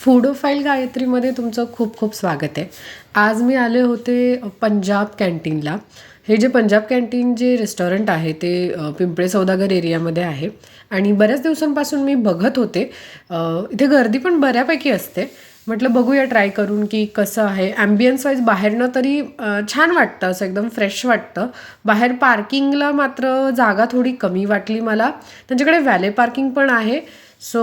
फूडोफाईल गायत्रीमध्ये तुमचं खूप खूप स्वागत आहे. आज मी आले होते पंजाब कॅन्टीनला. हे जे पंजाब कॅन्टीन जे रेस्टॉरंट आहे ते पिंपळे सौदागर एरियामध्ये आहे. आणि बऱ्याच दिवसांपासून मी बघत होते. इथे गर्दी पण बऱ्यापैकी असते. म्हटलं बघूया ट्राय करून की कसं आहे. ॲम्बियन्स वाईज बाहेरनं तरी छान वाटतं असं एकदम फ्रेश वाटतं. बाहेर पार्किंगला मात्र जागा थोडी कमी वाटली मला. त्यांच्याकडे व्हॅले पार्किंग पण आहे. सो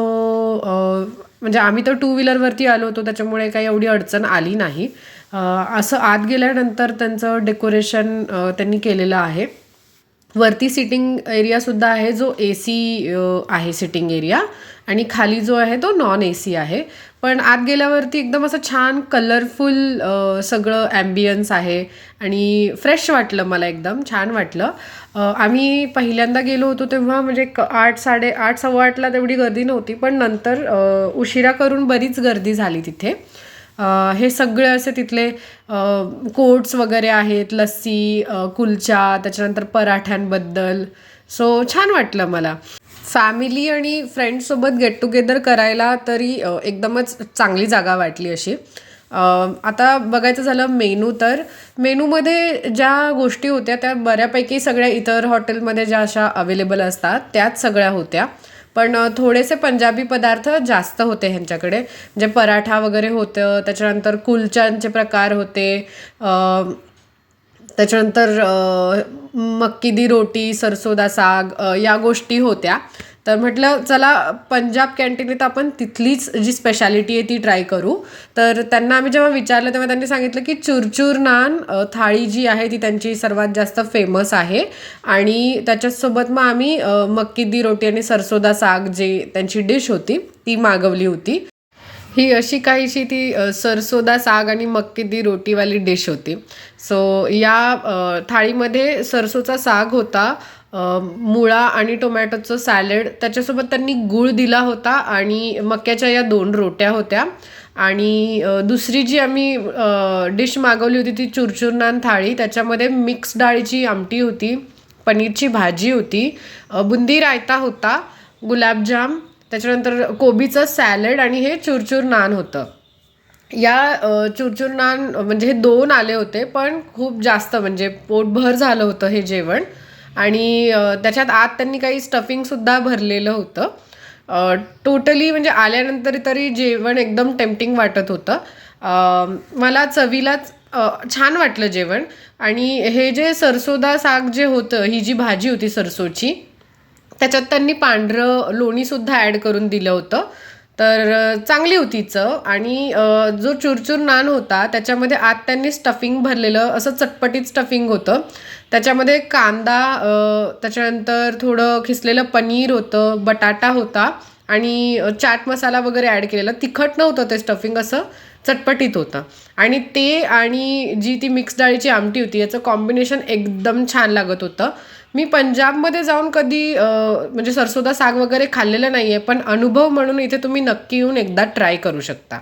म्हणजे आम्ही तर टू व्हीलरवरती आलो होतो त्याच्यामुळे काही एवढी अडचण आली नाही. असं आत गेल्यानंतर त्यांचं डेकोरेशन त्यांनी केलेलं आहे. वरती सिटिंग एरियासुद्धा आहे जो ए सी आहे सिटिंग एरिया. आणि खाली जो आहे तो नॉन ए सी आहे. पण आत गेल्यावरती एकदम असं छान कलरफुल सगळं ॲम्बियन्स आहे. आणि फ्रेश वाटलं मला एकदम छान वाटलं. आम्ही पहिल्यांदा गेलो होतो तेव्हा म्हणजे क आठ साडे आठ सव्वा आठला तेवढी गर्दी नव्हती. पण नंतर उशिरा करून बरीच गर्दी झाली तिथे. हे सगळे असे तिथले कोट्स वगैरे आहेत लस्सी कुलचा त्याच्यानंतर पराठ्यांबद्दल. सो छान वाटलं मला. फॅमिली आणि फ्रेंड्ससोबत गेट टुगेदर करायला तरी एकदमच चांगली जागा वाटली अशी. आता बघायचं झालं मेनू तर मेनूमध्ये ज्या गोष्टी होत्या त्या बऱ्यापैकी सगळ्या इतर हॉटेलमध्ये ज्या अशा अवेलेबल असतात त्याच सगळ्या होत्या. पण थोडेसे पंजाबी पदार्थ जास्त होते ह्यांच्याकडे. म्हणजे पराठा वगैरे होतं त्याच्यानंतर कुलचांचे प्रकार होते त्याच्यानंतर मक्की दी रोटी सरसोदा साग या गोष्टी होत्या. तर म्हटलं चला पंजाब कॅन्टीन तर आपण तिथलीच जी स्पेशालिटी आहे ती ट्राय करू. तर त्यांना आम्ही जेव्हा विचारलं तेव्हा त्यांनी सांगितलं की चुरचूर नान थाळी जी आहे ती त्यांची सर्वात जास्त फेमस आहे. आणि त्याच्यासोबत मग आम्ही मक्की दी रोटी आणि सरसोदा साग जे त्यांची डिश होती ती मागवली होती. ही अशी काहीशी ती सरसोदा साग आणि मक्की दी रोटीवाली डिश होती. सो या थाळीमध्ये सरसोचा साग होता. मुळा आणि टोमॅटोचं सॅलड त्याच्यासोबत त्यांनी गूळ दिला होता आणि मक्याच्या या दोन रोट्या होत्या. आणि दुसरी जी आम्ही डिश मागवली होती ती चुरचूर नान थाळी. त्याच्यामध्ये मिक्स डाळीची आमटी होती पनीरची भाजी होती बुंदी रायता होता गुलाबजाम त्याच्यानंतर कोबीचं सॅलड आणि हे चुरचूर नान होतं. या चुरचूर नान म्हणजे हे दोन आले होते पण खूप जास्त म्हणजे पोटभर झालं होतं हे जेवण. आणि त्याच्यात आत त्यांनी काही स्टफिंगसुद्धा भरलेलं होतं. टोटली म्हणजे आल्यानंतर तरी जेवण एकदम टेम्पटिंग वाटत होतं. मला चवीलाच छान वाटलं जेवण. आणि हे जे सरसोदा साग जे होतं ही जी भाजी होती सरसोची त्याच्यात त्यांनी पांढरं लोणीसुद्धा ॲड करून दिलं होतं. तर चांगली होती चव आणि जो चुरचूर नान होता त्याच्यामध्ये आत त्यांनी स्टफिंग भरलेलं असं चटपटीत स्टफिंग होतं. त्याच्यामध्ये कांदा त्याच्यानंतर थोडं खिसलेलं पनीर होतं बटाटा होता आणि चाट मसाला वगैरे ॲड केलेला. तिखट नव्हतं ते स्टफिंग असं चटपटीत होतं. आणि ते आणि जी ती मिक्स डाळीची आमटी होती याचं कॉम्बिनेशन एकदम छान लागत होतं. मी पंजाबमध्ये जाऊन कधी म्हणजे सरसोदा साग वगैरे खाल्लेलं नाही आहे पण अनुभव म्हणून इथे तुम्ही नक्की येऊन एकदा ट्राय करू शकता.